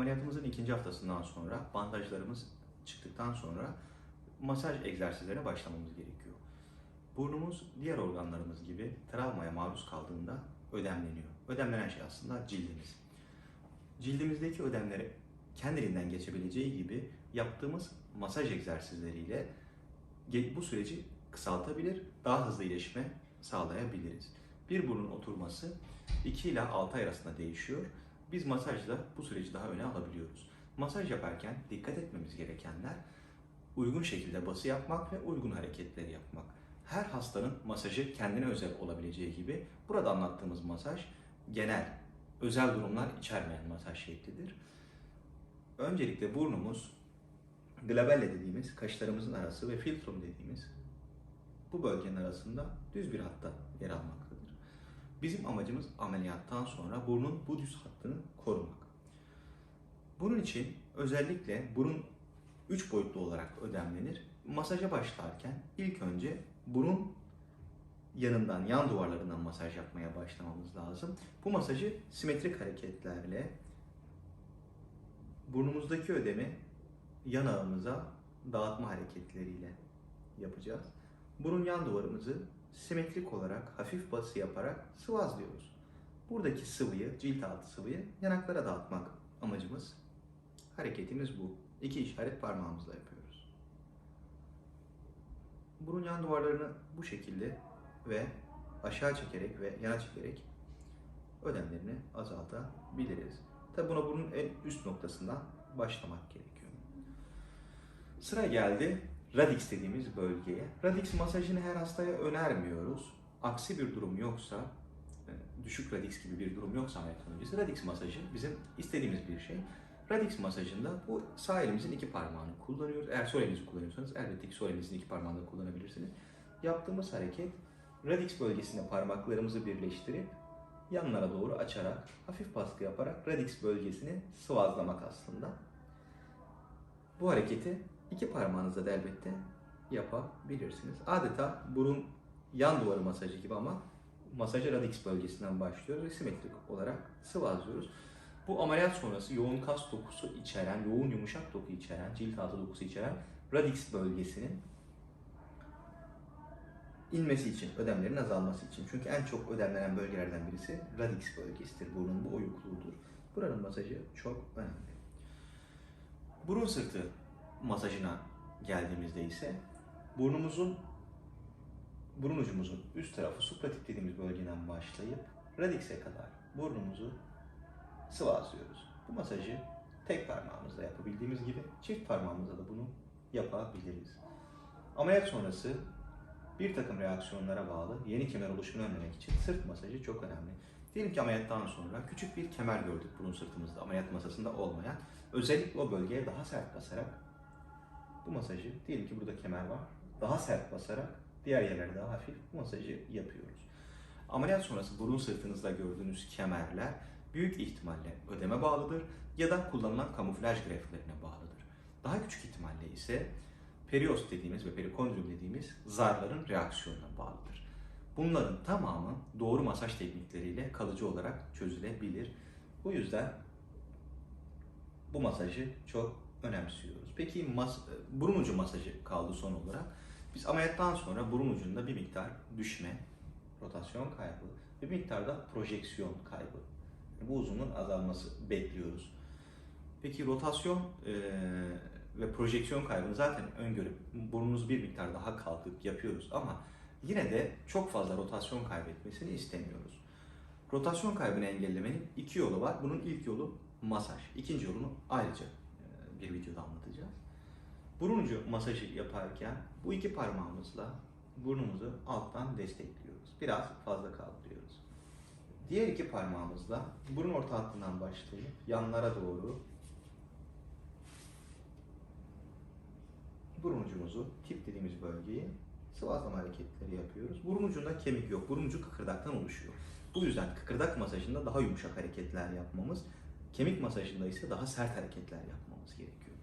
Ameliyatımızın ikinci haftasından sonra bandajlarımız çıktıktan sonra masaj egzersizlerine başlamamız gerekiyor. Burnumuz diğer organlarımız gibi travmaya maruz kaldığında ödemleniyor. Ödemlenen şey aslında cildimiz. Cildimizdeki ödemleri kendiliğinden geçebileceği gibi yaptığımız masaj egzersizleriyle bu süreci kısaltabilir, daha hızlı iyileşme sağlayabiliriz. Bir burnun oturması 2 ile 6 ay arasında değişiyor. Biz masajla bu süreci daha öne alabiliyoruz. Masaj yaparken dikkat etmemiz gerekenler uygun şekilde bası yapmak ve uygun hareketleri yapmak. Her hastanın masajı kendine özel olabileceği gibi burada anlattığımız masaj genel, özel durumlar içermeyen masaj şeklidir. Öncelikle burnumuz glabelle dediğimiz kaşlarımızın arası ve filtrum dediğimiz bu bölgenin arasında düz bir hatta yer almaktadır. Bizim amacımız ameliyattan sonra burnun bu düz hattını korumak. Bunun için özellikle burun üç boyutlu olarak ödemlenir. Masaja başlarken ilk önce burun yanından, yan duvarlarından masaj yapmaya başlamamız lazım. Bu masajı simetrik hareketlerle burnumuzdaki ödemi yanağımıza dağıtma hareketleriyle yapacağız. Burun yan duvarımızı simetrik olarak hafif bası yaparak sıvazlıyoruz. Buradaki sıvıyı, cilt altı sıvıyı yanaklara dağıtmak amacımız. Hareketimiz bu. İki işaret parmağımızla yapıyoruz. Burun yan duvarlarını bu şekilde ve aşağı çekerek ve yana çekerek ödemlerini azaltabiliriz. Tabi buna burnun en üst noktasından başlamak gerekiyor. Sıra geldi radix dediğimiz bölgeye. Radix masajını her hastaya önermiyoruz. Aksi bir durum yoksa, e, düşük radix gibi bir durum yoksa ameliyat öncesi radix masajı bizim istediğimiz bir şey. Radix masajında bu sağ elimizin iki parmağını kullanıyoruz. Eğer sol elinizi kullanıyorsanız elbette ki sol elinizin iki parmağını da kullanabilirsiniz. Yaptığımız hareket radix bölgesine parmaklarımızı birleştirip yanlara doğru açarak, hafif baskı yaparak radix bölgesini sıvazlamak aslında. Bu hareketi iki parmağınızla da elbette yapabilirsiniz. Adeta burun yan duvarı masajı gibi ama masaja radix bölgesinden başlıyoruz ve simetrik olarak sıvazlıyoruz. Bu ameliyat sonrası yoğun kas dokusu içeren, yoğun yumuşak doku içeren, cilt altı dokusu içeren radix bölgesinin inmesi için, ödemlerin azalması için. Çünkü en çok ödemlenen bölgelerden birisi radix bölgesidir. Burnun bu oyukluğudur. Buranın masajı çok önemli. Burun sırtı masajına geldiğimizde ise burnumuzun burun ucumuzun üst tarafı supratip dediğimiz bölgeden başlayıp radix'e kadar burnumuzu sıvazlıyoruz. Bu masajı tek parmağımızla yapabildiğimiz gibi çift parmağımızla da bunu yapabiliriz. Ameliyat sonrası bir takım reaksiyonlara bağlı yeni kemer oluşumunu önlemek için sırt masajı çok önemli. Diyelim ki ameliyattan sonra küçük bir kemer gördük burun sırtımızda ameliyat masasında olmayan. Özellikle o bölgeye daha sert basarak bu masajı, diyelim ki burada kemer var, daha sert basarak diğer yerlere daha hafif bu masajı yapıyoruz. Ameliyat sonrası burun sırtınızda gördüğünüz kemerler büyük ihtimalle ödeme bağlıdır ya da kullanılan kamuflaj greflerine bağlıdır. Daha küçük ihtimalle ise perios dediğimiz ve perikondrium dediğimiz zarların reaksiyonuna bağlıdır. Bunların tamamı doğru masaj teknikleriyle kalıcı olarak çözülebilir. Bu yüzden bu masajı çok önemsiyoruz. Peki mas burun ucu masajı kaldı son olarak. Biz ameliyattan sonra burun ucunda bir miktar düşme, rotasyon kaybı bir miktar da projeksiyon kaybı. Bu uzunluğun azalması bekliyoruz. Peki rotasyon eee, ve projeksiyon kaybını zaten öngörüp burnunuz bir miktar daha kalkıp yapıyoruz ama yine de çok fazla rotasyon kaybetmesini istemiyoruz. Rotasyon kaybını engellemenin iki yolu var. Bunun ilk yolu masaj. İkinci yolunu ayrıca e, bir videoda anlatacağız. Burun ucu masajı yaparken bu iki parmağımızla burnumuzu alttan destekliyoruz. Biraz fazla kaldırıyoruz. Diğer iki parmağımızla burun orta hattından başlayıp yanlara doğru burun ucumuzu, tip dediğimiz bölgeyi sıvazlama hareketleri yapıyoruz. Burun ucunda kemik yok. Burun ucu kıkırdaktan oluşuyor. Bu yüzden kıkırdak masajında daha yumuşak hareketler yapmamız, kemik masajında ise daha sert hareketler yapmamız gerekiyor.